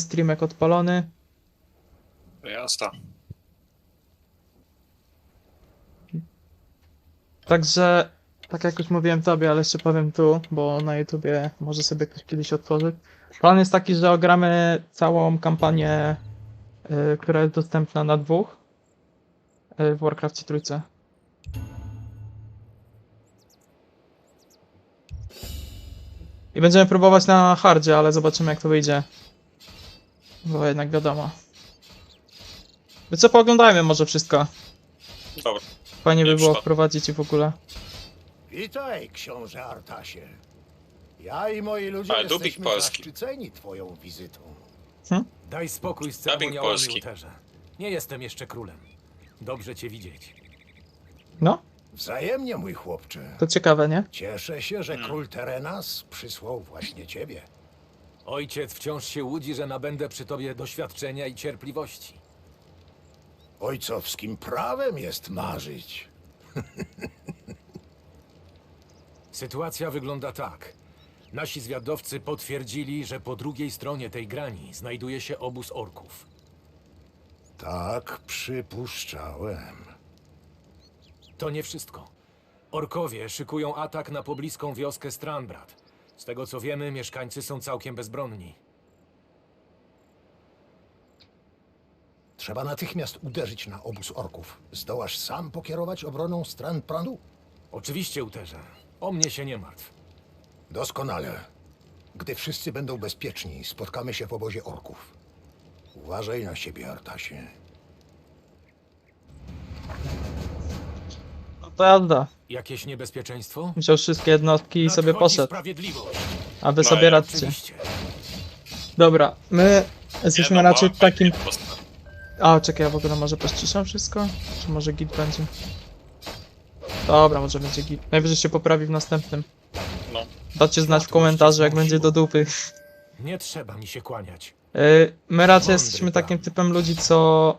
streamek odpalony. Jazda. Także, tak jak już mówiłem tobie, ale jeszcze powiem tu, bo na YouTubie może sobie ktoś kiedyś otworzyć. Plan jest taki, że ogramy całą kampanię, y, która jest dostępna na dwóch y, w Warcraftie trójce. I będziemy próbować na hardzie, ale zobaczymy jak to wyjdzie. Bo jednak wiadomo. Wy co, pooglądajmy może wszystko. Dobra. Fajnie by było wprowadzić i w ogóle. Witaj, książę Artasie. Ja i moi ludzie Ale jesteśmy polski. zaszczyceni twoją wizytą. Daj spokój z Dubbing ceremoniałami, polski. Uterze. Nie jestem jeszcze królem. Dobrze cię widzieć. No, Wzajemnie, mój chłopcze. to ciekawe, nie? Cieszę się, że król Terenas przysłał właśnie ciebie. Ojciec wciąż się łudzi, że nabędę przy tobie doświadczenia i cierpliwości. Ojcowskim prawem jest marzyć. Sytuacja wygląda tak. Nasi zwiadowcy potwierdzili, że po drugiej stronie tej grani znajduje się obóz orków. Tak przypuszczałem. To nie wszystko. Orkowie szykują atak na pobliską wioskę Strandbrat. Z tego co wiemy, mieszkańcy są całkiem bezbronni. Trzeba natychmiast uderzyć na obóz orków. Zdołasz sam pokierować obroną Strandprandu? Oczywiście, Uterze. O mnie się nie martw. Doskonale. Gdy wszyscy będą bezpieczni, spotkamy się w obozie orków. Uważaj na siebie, Artasie. No to jazda. Jakieś niebezpieczeństwo? Wziął wszystkie jednostki i sobie Nadchodzi poszedł. sprawiedliwość. A wy sobie radźcie. Oczywiście. Dobra, my jesteśmy Nie, no, raczej takim... posta- A, czekaj, ja w ogóle może pościszam wszystko? Czy może git będzie? Dobra, może będzie git. Najwyżej się poprawi w następnym. No. Dajcie znać w komentarzu, jak będzie do dupy. Nie trzeba mi się kłaniać. Yy, My raczej jesteśmy takim typem ludzi, co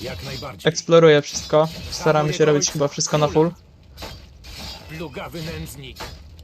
Jak najbardziej. eksploruje wszystko. Staramy się robić chyba wszystko na full. Plugawy nędznik.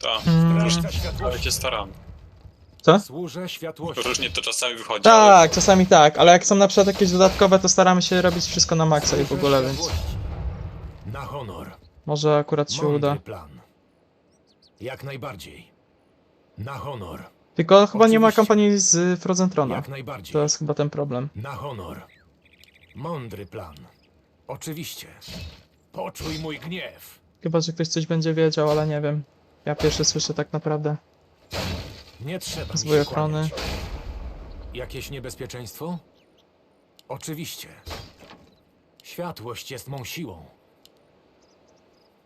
Tak. Mm, Zdrajca Ale się staram. co? Służę światłości. Różnie to czasami wychodzi, ale Tak, czasami tak, ale jak są na przykład jakieś dodatkowe, to staramy się robić wszystko na maksa i w ogóle, więc Na honor. może akurat się Mądry uda. plan. Jak najbardziej. Na honor. Tylko chyba nie ma Oczywiście. kampanii z Frozen Throna. Jak najbardziej. To jest chyba ten problem. Na honor. Mądry plan. Oczywiście. Poczuj mój gniew. Chyba, że ktoś coś będzie wiedział, ale nie wiem. Ja pierwszy słyszę tak naprawdę. Nie trzeba mi się ochrony. kłaniać. Jakieś niebezpieczeństwo? Oczywiście. Światłość jest mą siłą.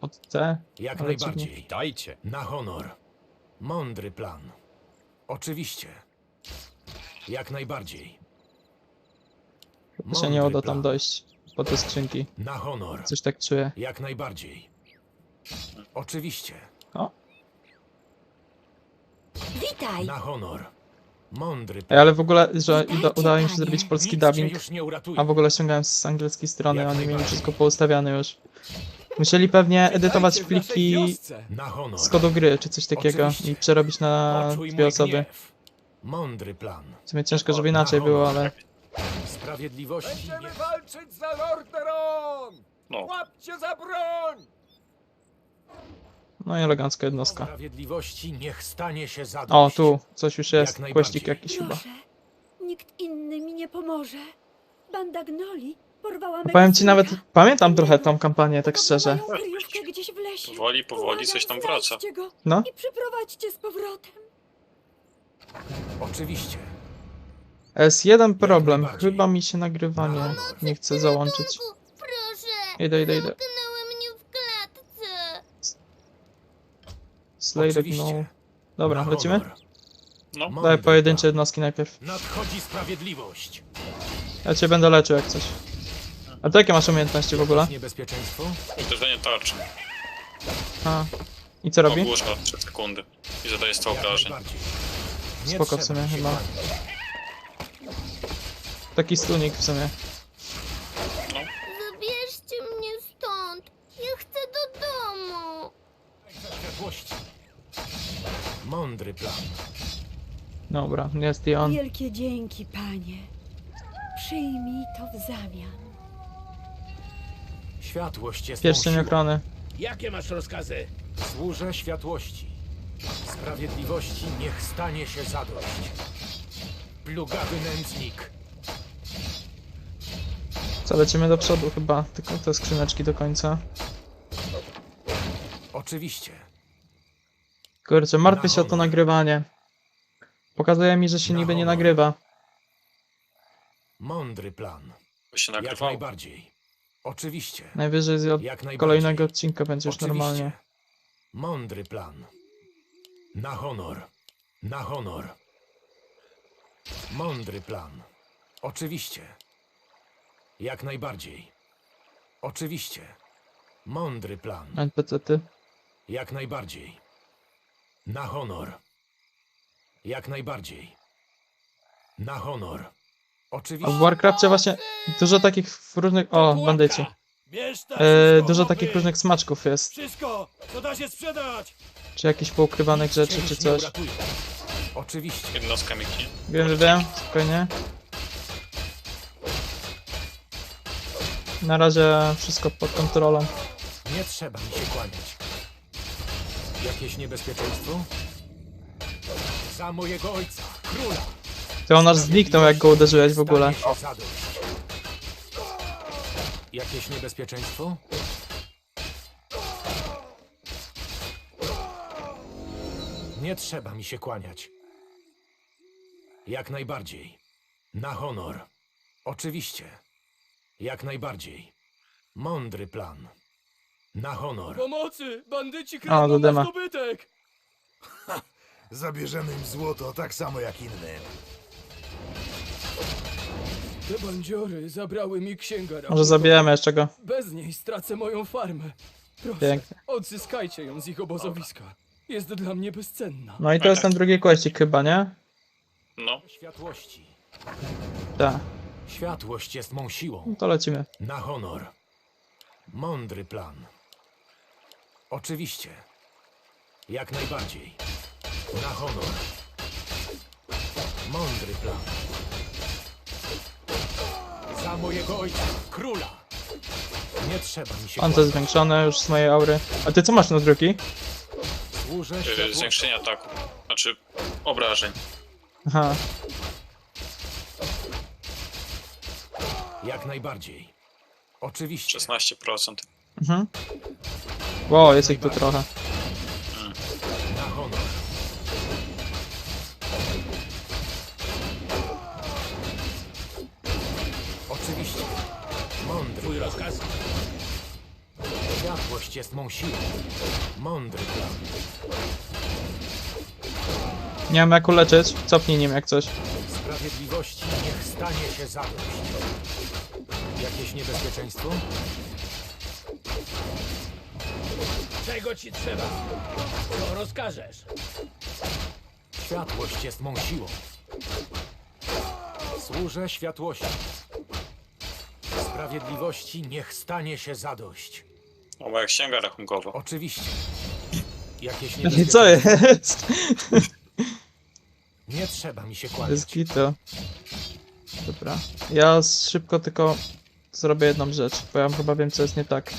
Od T. Jak Ale najbardziej. dajcie. Na honor. Mądry plan. Oczywiście. Jak najbardziej. Się nie uda Mądry tam plan. dojść. Po te skrzynki. Na honor. Coś tak czuję. Jak najbardziej. Oczywiście. O. Witaj! Na honor. Mądry Ej, ale w ogóle, że Witajcie, uda, udało im się panie. zrobić polski Nic cię dubbing, już nie uratuje. a w ogóle ściągałem z angielskiej strony, Jak oni mieli najbardziej. wszystko poustawiane już. Musieli pewnie edytować Witajcie w naszej pliki wiosce. Na honor. z kodu gry, czy coś takiego Oczywiście. i przerobić na Poczuj dwie mój osoby. gniew. Mądry plan. W sumie ciężko, żeby inaczej było, ale... Sprawiedliwości nie... walczyć za Lordaeron! No. Łapcie za broń! No i elegancka jednostka. Sprawiedliwości niech stanie się zadość. O, tu coś już jest, Jak najbardziej. kłeścik jakiś chyba. Proszę, nikt inny mi nie pomoże. Banda gnoli porwała mego Powiem ci synka. nawet, pamiętam trochę tą kampanię, tak szczerze. mają kryjówkę gdzieś w lesie. Powoli, powoli coś tam wraca. znajdźcie go No, I przyprowadźcie z powrotem. Oczywiście. jest jeden problem, najbardziej. chyba mi się nagrywanie nie chce załączyć. Proszę, Idę, idę, idę mnie w klatce. The Oczywiście. gnoll. Dobra, Na lecimy? honor. No. Mądry Daj pojedyncze jednostki najpierw. Nadchodzi sprawiedliwość. Ja cię będę leczył jak coś. A ty jakie masz umiejętności w ogóle? Niebezpieczeństwo? Uderzenie tarczy. A. I co robi? Ogłusza 3 sekundy. I zadaje 100 Jak obrażeń. najbardziej. Nie Spoko w trzeba sumie się chyba. Taki stunik w sumie. Zabierzcie mnie stąd. Ja chcę do domu. Światłości. Mądry plan. Dobra, jest i on. Wielkie dzięki, panie. Przyjmij to w zamian. Światłość jest Pierścień mą siłą. ochrony. Jakie masz rozkazy? Służę światłości. Sprawiedliwości niech stanie się zadość. Plugawy nędznik. Co, lecimy do przodu chyba, tylko te skrzyneczki do końca. Oczywiście. Kurczę, martwię się o to nagrywanie. Pokazuje mi, że się Na niby nie honor. nagrywa. Mądry plan. By się Jak najbardziej. Oczywiście. Najwyżej z od Jak najbardziej. kolejnego odcinka będzie już Oczywiście. normalnie. Mądry plan. Na honor. Na honor. Mądry plan. Oczywiście. Jak najbardziej. Oczywiście. Mądry plan. NPC-ty. Jak najbardziej. Na honor. Jak najbardziej. Na honor. A Oczywiście. w Warcrafcie właśnie dużo takich różnych... O, bandyci. Bierz tak E, wszystko, dużo takich różnych smaczków jest. Wszystko, co da się sprzedać! Czy jakichś poukrywanych rzeczy, czy coś. Oczywiście. Jednostka Miki. Wiem, że wiem, spokojnie. Na razie wszystko pod kontrolą. Nie trzeba mi się kłaniać. Jakieś niebezpieczeństwo? Za mojego ojca, króla. To on aż zniknął jak go uderzyłeś w ogóle. Stanie się zadość. Jakieś niebezpieczeństwo? Nie trzeba mi się kłaniać. Jak najbardziej. Na honor. Oczywiście. Jak najbardziej. Mądry plan. Na honor. Pomocy! Bandyci kradną do dyma. nasz dobytek! Zabierzemy im złoto tak samo jak innym. Te bandziory zabrały mi księgę Może zabijemy jeszcze go. Bez niej stracę moją farmę. Proszę, Pięknie. odzyskajcie ją z ich obozowiska. Jest dla mnie bezcenna. No i to jest ten drugi questik chyba, nie? No, Światłości. Tak. Światłość jest mą siłą. No to lecimy. Na honor. Mądry plan. Oczywiście. Jak najbardziej. Na honor. Mądry plan. Za mojego ojca, króla. Nie trzeba mi się On to kłaniać. zwiększone już z mojej aury. A ty co masz na drugi? Służę yy, zwiększenie ataku. Znaczy, obrażeń. Aha. Jak najbardziej. Oczywiście. 16%. Mhm. Wow, jest ich tu trochę. Na honor. Oczywiście. Mądry. Twój rozkaz? Światłość jest mą siłą. Mądry plan. Nie wiem jak uleczyć. Cofnij nim jak coś. Sprawiedliwości niech stanie się zadość. Jakieś niebezpieczeństwo? Czego ci trzeba? Co rozkażesz? Światłość jest mą siłą. Służę światłości. Sprawiedliwości niech stanie się zadość. O, moja księga rachunkowa. Oczywiście. Jakieś I co niebezpieczeństwo? jest? Nie trzeba mi się Bez kłaniać. kitu. Dobra. Ja szybko tylko zrobię jedną rzecz, bo ja chyba wiem co jest nie tak.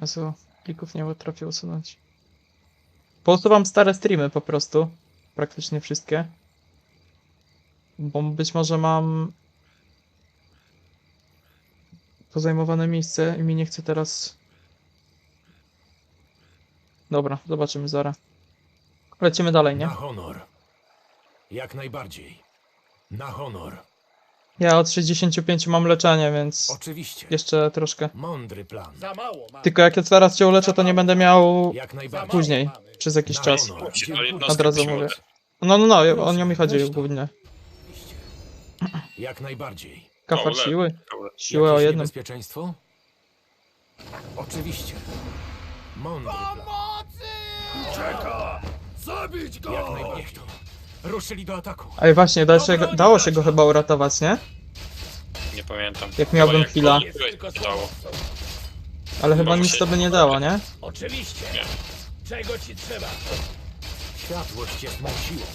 Jezu, plików nie potrafię usunąć. Pousuwam stare streamy po prostu. Praktycznie wszystkie. Bo być może mam pozajmowane miejsce i mi nie chce teraz. Dobra, zobaczymy zaraz. Lecimy dalej, nie? Na honor. Jak najbardziej. Na honor. Ja od 65 mam leczenie, więc Oczywiście. jeszcze troszkę. Mądry plan. Za mało mam. Tylko jak ja teraz cię uleczę, to nie będę miał Jak najbardziej. później, przez jakiś Na czas. honor. Od razu mówię. No, no, no, o nią mi chodzi głównie. Jak najbardziej. Kafar O, le- siły. Dobra. Siłę o Jakieś jedną. niebezpieczeństwo? Oczywiście. Mądry plan. Czeka! Zabić go! Jak najbardziej. Ruszyli do ataku. Ale właśnie, da się, go- dało się go chyba uratować, nie? Nie pamiętam. Jak miałbym Chyba chwila. byłeś, nie dało. Ale chyba nic to by nie dało, nie? Oczywiście. Nie. Czego ci trzeba? Światłość jest mą siłą.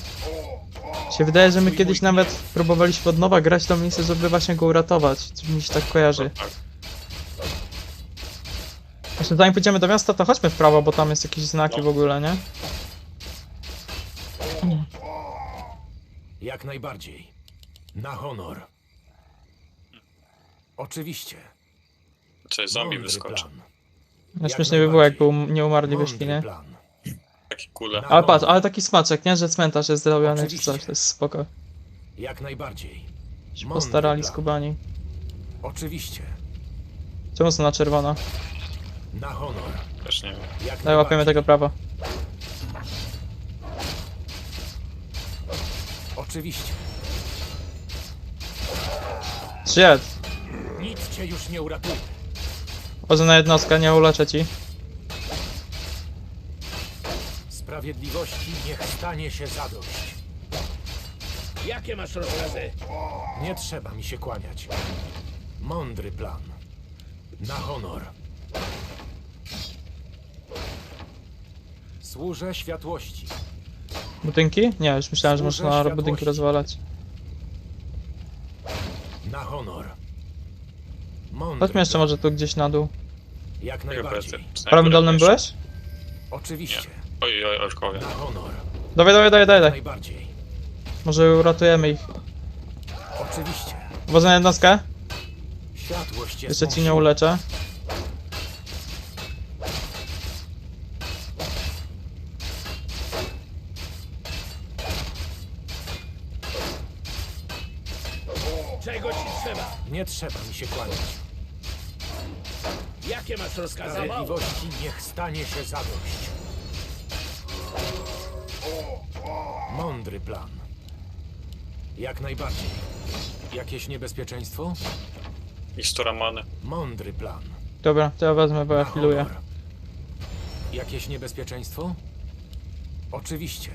Się wydaje, że my kiedyś nawet próbowaliśmy od nowa grać to miejsce, żeby właśnie go uratować. Coś mi się tak kojarzy. Tak. Właśnie zanim pójdziemy do miasta, to chodźmy w prawo, bo tam jest jakieś znaki No. w ogóle, nie? Jak najbardziej. Na honor. Oczywiście. Coś zombie Mądry wyskoczy. plan. No Jak śmiesznie by było, jakby um- nie umarli Mądry wyszli, nie? plan. Takie kule. Ale patrz, ale taki smaczek, nie? Że cmentarz jest zrobiony czy coś, to jest spoko. Jak najbardziej. Się Mądry postarali plan. skubani. Oczywiście. Czemu są na czerwono? Na honor. Też nie wiem. Jak Daj, łapiemy najbardziej. tego prawa. Oczywiście. Shit! Nic cię już nie uratuje. Może na jednostkę, nie uleczę ci. Sprawiedliwości niech stanie się zadość. Jakie masz rozkazy? Nie trzeba mi się kłaniać. Mądry plan. Na honor. Służę światłości. Budynki? Nie, już myślałem, że Służę można światłości. budynki rozwalać. Na honor. Mądry Chodźmy jeszcze może tu gdzieś na dół. Jak Chyba najbardziej. W prawym dolnym byłeś? Oczywiście. Oj, oj, orkowie. Na honor. Dawaj, dawaj, dawaj, dawaj. najbardziej. Może uratujemy ich. Oczywiście. Uważaj na jednostkę. Światłość jest Jeszcze ci nie uleczę. Czego ci trzeba? Nie trzeba mi się kłaniać. Jakie masz rozkazy? Sprawiedliwości niech stanie się zadość. Mądry plan. Jak najbardziej. Jakieś niebezpieczeństwo? Mikstura many. Mądry plan. Dobra, to ja wezmę, bo ja Na healuję. honor. Jakieś niebezpieczeństwo? Oczywiście.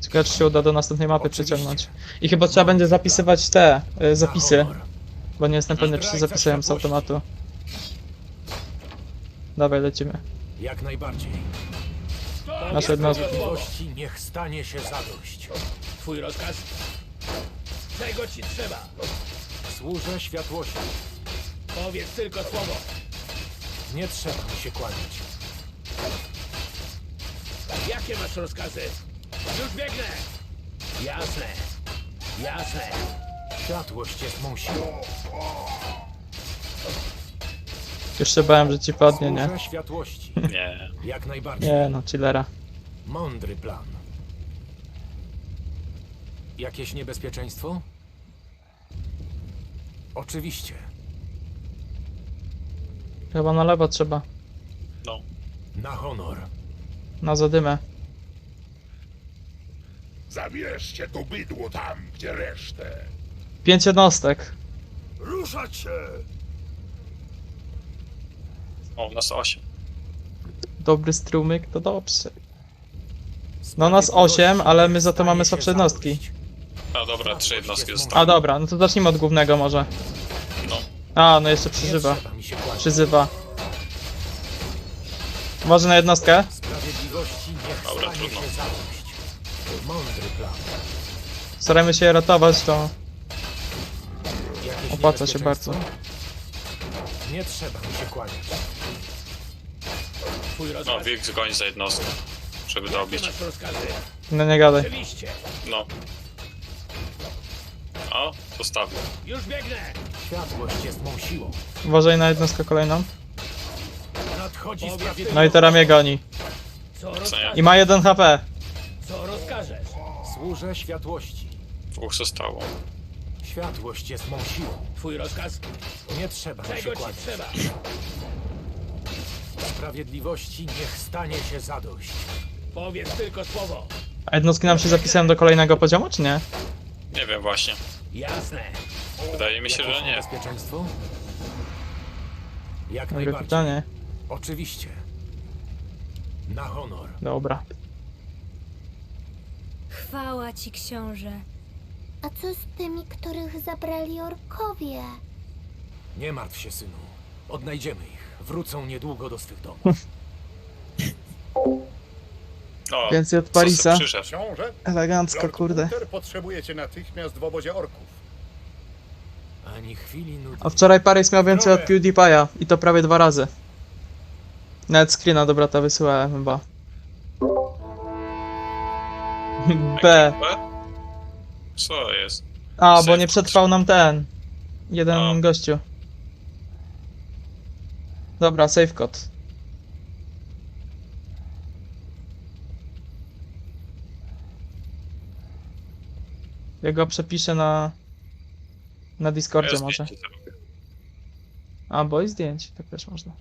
Ciekawe, czy się uda do następnej mapy przyciągnąć. I chyba trzeba będzie zapisywać te y, zapisy, bo nie jestem pewny, czy się zapisałem z automatu. Dawaj, lecimy. Jak najbardziej. Nasze jednostki. Sprawiedliwości niech stanie się zadość. Twój rozkaz? Czego ci trzeba? Służę światłości. Powiedz tylko słowo. Nie trzeba mi się kłaniać. Jakie masz rozkazy? Już biegnę! Jasne. Jasne. Światłość jest mą siłą. Już się bałem, że ci padnie, nie? Służę światłości. Nie. Jak najbardziej. Nie no, chillera. Mądry plan. Jakieś niebezpieczeństwo? Oczywiście. Chyba na lewo trzeba. No. Na honor. Na zadymę. Zabierzcie to bydło tam, gdzie resztę. Pięć jednostek. Ruszać się! O, nas 8. Dobry strumyk, to dobrze. No nas 8, ale my za to mamy słabsze jednostki. A dobra, trzy jednostki A zostały. dobra, no to zacznijmy od głównego może. No. A, no jeszcze przeżywa. Przyzywa. Może na jednostkę? Sprawiedliwości Dobra, trudno. Mądry plan. Starajmy się je ratować, to Jakieś Opłaca się niebezpieczeństwo? Nie trzeba mi się kłaniać. Twój No, rozkaz? wilk zgoni za jednostkę. Żeby Jakie dobić. masz rozkazy? no nie gadaj. Oczywiście. No. O, zostawił. Już biegnę! Światłość jest mą siłą. Uważaj na jednostkę kolejną. Nadchodzi sprawiedliwość. No i teraz mnie goni. Co? I ma 1 HP. Służę światłości. Dwóch zostało. Światłość jest mą siłą. Twój rozkaz? Nie trzeba mi się Czego ci kłaniać. trzeba? Sprawiedliwości niech stanie się zadość. Powiedz tylko słowo. A jednostki nam się zapisują do kolejnego poziomu, czy nie? Nie wiem właśnie. Jasne. Wydaje mi się, że nie. niebezpieczeństwo? Jak Dobre najbardziej. pytanie. Oczywiście. Na honor. Dobra. Chwała ci, książę. A co z tymi, których zabrali orkowie? Nie martw się, synu. Odnajdziemy ich. Wrócą niedługo do swych domów. O, Więcej od co se Parisa. przyszedł? Książę? Elegancko, Lord kurde. Potrzebuje cię natychmiast w obozie orków. Ani chwili nudy. A wczoraj Paris miał więcej od PewDiePie'a i to prawie dwa razy. Nawet screena do brata wysyłałem chyba. Co jest? A, bo nie przetrwał nam ten. Jeden A. gościu. Dobra, save code. Ja go przepiszę na... Na Discordzie może. A, bo i zdjęć, tak też można.